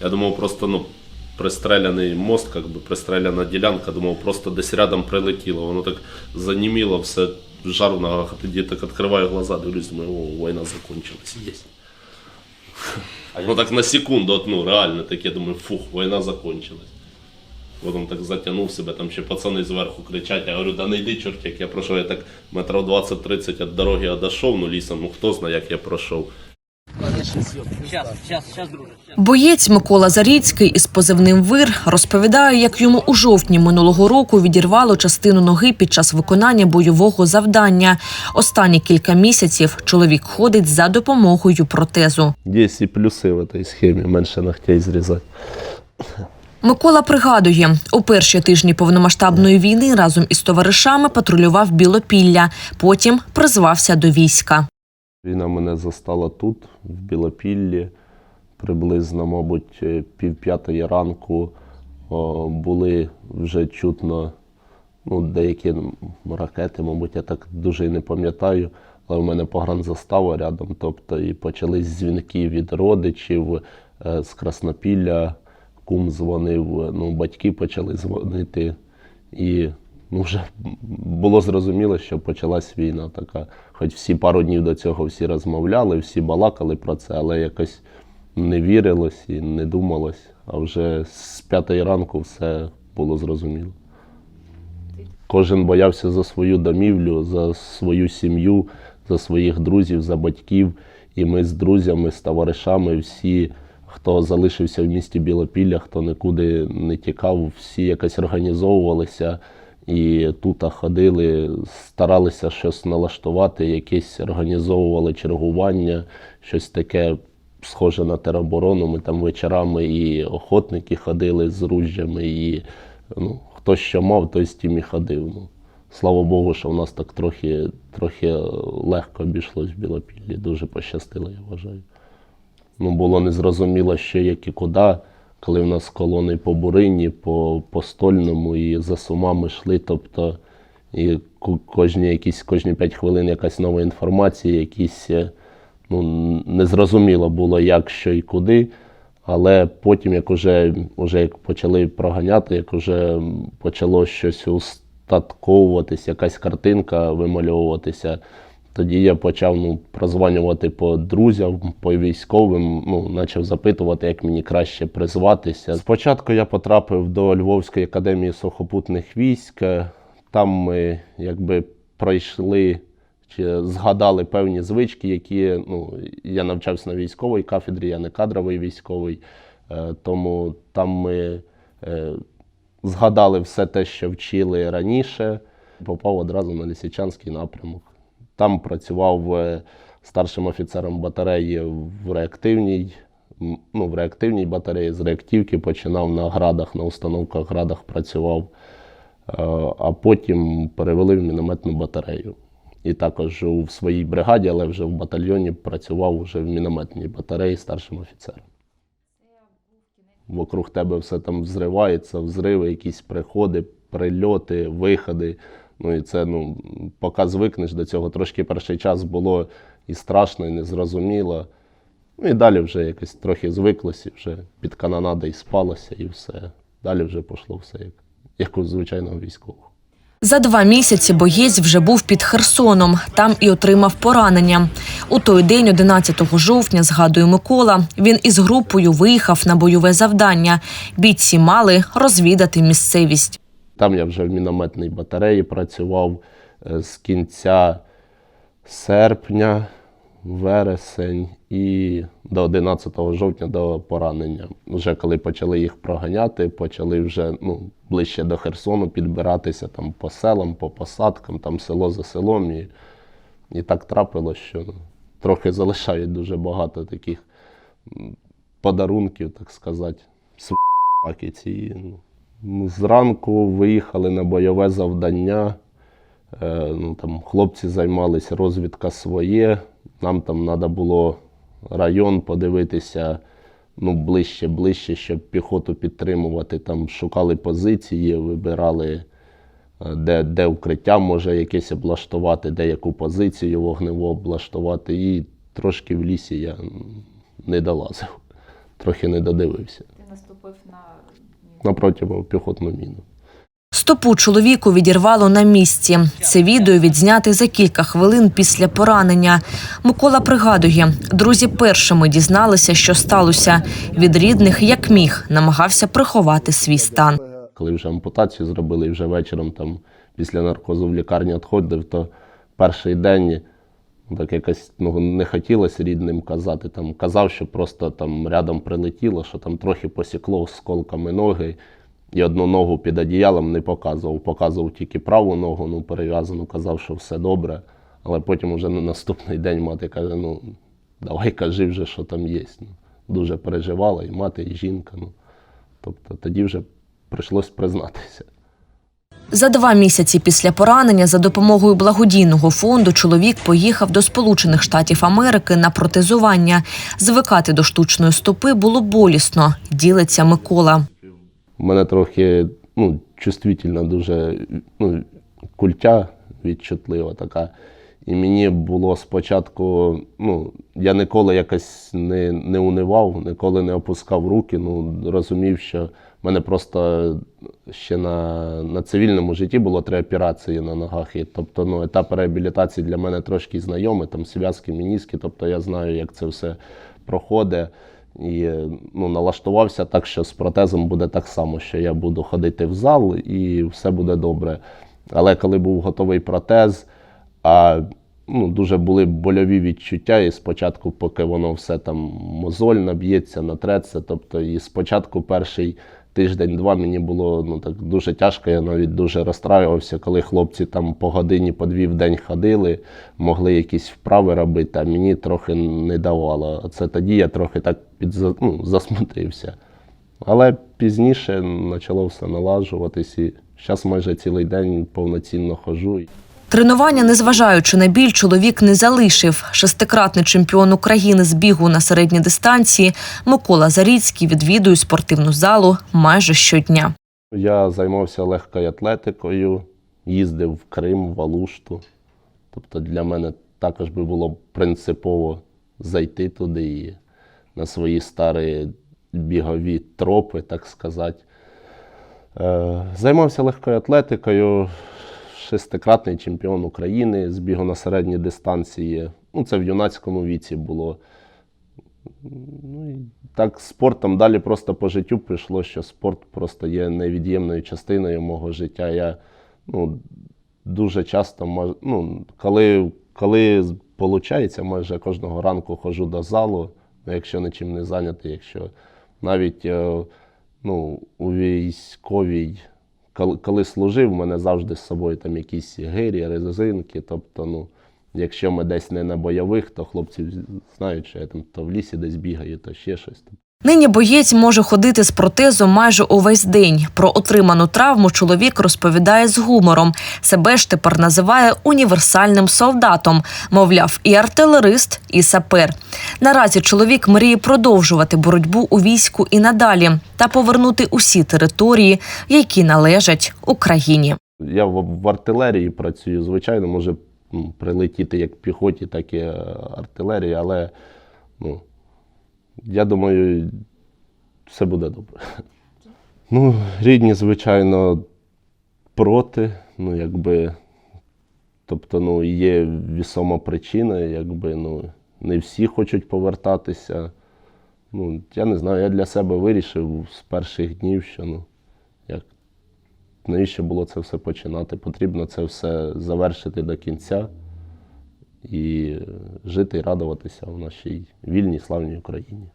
Я думав, просто ну, пристреляний мост, как би, пристреляна ділянка, думав, просто десь рядом прилетіло. Воно так заніміло, все жар в ногах, а тоді так відкриваю глаза, дивлюсь, думаю, о, війна закончилась, є. Ну так на секунду, от, ну реально таке, думаю, фух, війна закончилась. Потім так затягнув себе, там ще пацани зверху кричать. Я говорю, да не йди, чортик, я пройшов, я так метрів 20-30 від дороги одійшов, ну лісом, ну хто знає, як я пройшов. Боєць Микола Заріцький із позивним Вир розповідає, як йому у жовтні минулого року відірвало частину ноги під час виконання бойового завдання. Останні кілька місяців чоловік ходить за допомогою протезу. Є і плюси в цій схемі, менше ногтей зрізати. Микола пригадує, у перші тижні повномасштабної війни разом із товаришами патрулював Білопілля, потім призвався до війська. Війна мене застала тут, в Білопіллі, приблизно, мабуть, е, півп'ятої ранку. Були вже чутно ну, деякі ракети, мабуть, я так дуже і не пам'ятаю, але в мене погранзастава рядом. Тобто і почались дзвінки від родичів е, з Краснопілля, кум дзвонив, ну, батьки почали дзвонити. І ну, вже було зрозуміло, що почалась війна така. Хоч всі пару днів до цього всі розмовляли, всі балакали про це, але якось не вірилось і не думалось. А вже з п'ятої ранку все було зрозуміло. Кожен боявся за свою домівлю, за свою сім'ю, за своїх друзів, за батьків. І ми з друзями, з товаришами, всі, хто залишився в місті Білопілля, хто нікуди не тікав, всі якось організовувалися і тут ходили, старалися щось налаштувати, якесь організовували чергування, щось таке схоже на тероборону. Ми там вечорами і охотники ходили з ружжями, і ну, хто що мав, той з тим і ходив. Ну, слава Богу, що в нас так трохи, трохи легко обійшлось в Білопіллі. Дуже пощастило, я вважаю. Ну, було незрозуміло, що як і куди, коли в нас колони по Бурині, по, по Стольному і за Сумами йшли. Тобто і кожні, якісь, кожні 5 хвилин якась нова інформація, якісь е, ну, незрозуміло було, як, що і куди. Але потім, як уже, уже як почали проганяти, як уже почало щось устатковуватись, якась картинка вимальовуватися, тоді я почав ну, прозванювати по друзям, по військовим, ну, почав запитувати, як мені краще призватися. Спочатку я потрапив до Львовської академії сухопутних військ. Там ми якби пройшли чи згадали певні звички, які ну, я навчався на військовій кафедрі, я не кадровий військовий. Е, Тому там ми е, згадали все те, що вчили раніше. Попав одразу на Лісичанський напрямок. Там працював е, старшим офіцером батареї в реактивній, ну, в реактивній батареї, з реактивки починав на градах, на установках градах працював, Е, а потім перевели в мінометну батарею. І також у своїй бригаді, але вже в батальйоні працював вже в мінометній батареї старшим офіцером. Вокруг тебе все там взривається, взриви, якісь приходи, прильоти, виходи. Ну і це, ну, поки звикнеш до цього, трошки перший час було і страшно, і незрозуміло. Ну і далі вже якось трохи звиклося, вже під канонади і спалося, і все. Далі вже пішло все як, як у звичайного військового. За два місяці боєць вже був під Херсоном. Там і отримав поранення. У той день, 11 жовтня, згадує Микола, він із групою виїхав на бойове завдання. Бійці мали розвідати місцевість. Там я вже в мінометній батареї працював е, з кінця серпня, вересень і до 11 жовтня до поранення. Вже коли почали їх проганяти, почали вже ну, ближче до Херсону підбиратися там по селам, по посадкам, там село за селом. І, і так трапилось, що ну, трохи залишають дуже багато таких подарунків, так сказати, сваки ці. Ну, Зранку виїхали на бойове завдання. Е, ну, там хлопці займалися розвідка своє. Нам там треба було район подивитися ну, ближче, ближче, щоб піхоту підтримувати. Там шукали позиції, вибирали, е, де, де укриття може якесь облаштувати, де яку позицію вогневу облаштувати. І трошки в лісі я не долазив. трохи не додивився. Наступив на На протипіхотну міну. Стопу чоловіку відірвало на місці. Це відео відзняти за кілька хвилин після поранення. Микола пригадує, друзі першими дізналися, що сталося. Від рідних, як міг, намагався приховати свій стан. Коли вже ампутацію зробили і вже вечором там після наркозу в лікарні відходив, то перший день так якось ну, не хотілося рідним казати. Там, казав, що просто там рядом прилетіло, що там трохи посікло осколками ноги. І одну ногу під одіялом не показував. Показував тільки праву ногу, ну перев'язану, казав, що все добре. Але потім вже на наступний день мати каже: ну, давай кажи вже, що там є. Ну, дуже переживала і мати, і жінка. Ну. Тобто тоді вже прийшлось признатися. За два місяці після поранення за допомогою благодійного фонду чоловік поїхав до Сполучених Штатів Америки на протезування. Звикати до штучної стопи було болісно, ділиться Микола. У мене трохи ну, чувствительна дуже ну, культя відчутлива така. І мені було спочатку, ну, я ніколи якось не, не унивав, ніколи не опускав руки. Ну, розумів, що в мене просто ще на, на цивільному житті було три операції на ногах. І, тобто ну, етап реабілітації для мене трошки знайомий, там зв'язки, мініски, тобто я знаю, як це все проходить. І ну, налаштувався так, що з протезом буде так само, що я буду ходити в зал і все буде добре. Але коли був готовий протез, а ну, дуже були больові відчуття, і спочатку, поки воно все там мозоль наб'ється, натреться. Тобто, і спочатку перший тиждень-два мені було ну, так дуже тяжко, я навіть дуже розстраювався, коли хлопці там по годині, по дві в день ходили, могли якісь вправи робити, а мені трохи не давало. Це тоді я трохи так підза, ну, засмутився. Але пізніше почало все налажуватись, і зараз майже цілий день повноцінно ходжу. Тренування, незважаючи на біль, чоловік не залишив. Шестикратний чемпіон України з бігу на середній дистанції Микола Заріцький відвідує спортивну залу майже щодня. Я займався легкою атлетикою, їздив в Крим, в Алушту. Тобто для мене також би було принципово зайти туди і на свої старі бігові тропи, так сказати. Е, Займався легкою атлетикою, шестикратний чемпіон України з бігу на середній дистанції. Ну, це в юнацькому віці було. Ну, і так спортом далі просто по життю прийшло, що спорт просто є невід'ємною частиною мого життя. Я ну, дуже часто, ну, коли, коли виходить, майже кожного ранку ходжу до залу, ну, якщо нічим не зайнятий, якщо навіть е, ну, у військовій, коли, коли служив, в мене завжди з собою там якісь гирі, резинки. Тобто, ну, якщо ми десь не на бойових, то хлопці знають, що я там то в лісі десь бігаю, то ще щось. Нині боєць може ходити з протезом майже увесь день. Про отриману травму чоловік розповідає з гумором. Себе ж тепер називає універсальним солдатом. Мовляв, і артилерист, і сапер. Наразі чоловік мріє продовжувати боротьбу у війську і надалі та повернути усі території, які належать Україні. Я в, артилерії працюю, звичайно, може прилетіти як піхоті, так і е, артилерії, але ну, я думаю, все буде добре. Ну, рідні, звичайно, проти. Ну, якби, тобто, ну, є вісома причина, якби, ну, не всі хочуть повертатися. Ну, я не знаю, я для себе вирішив з перших днів, що ну, як навіщо було це все починати? Потрібно це все завершити до кінця і жити і радуватися в нашій вільній славній Україні.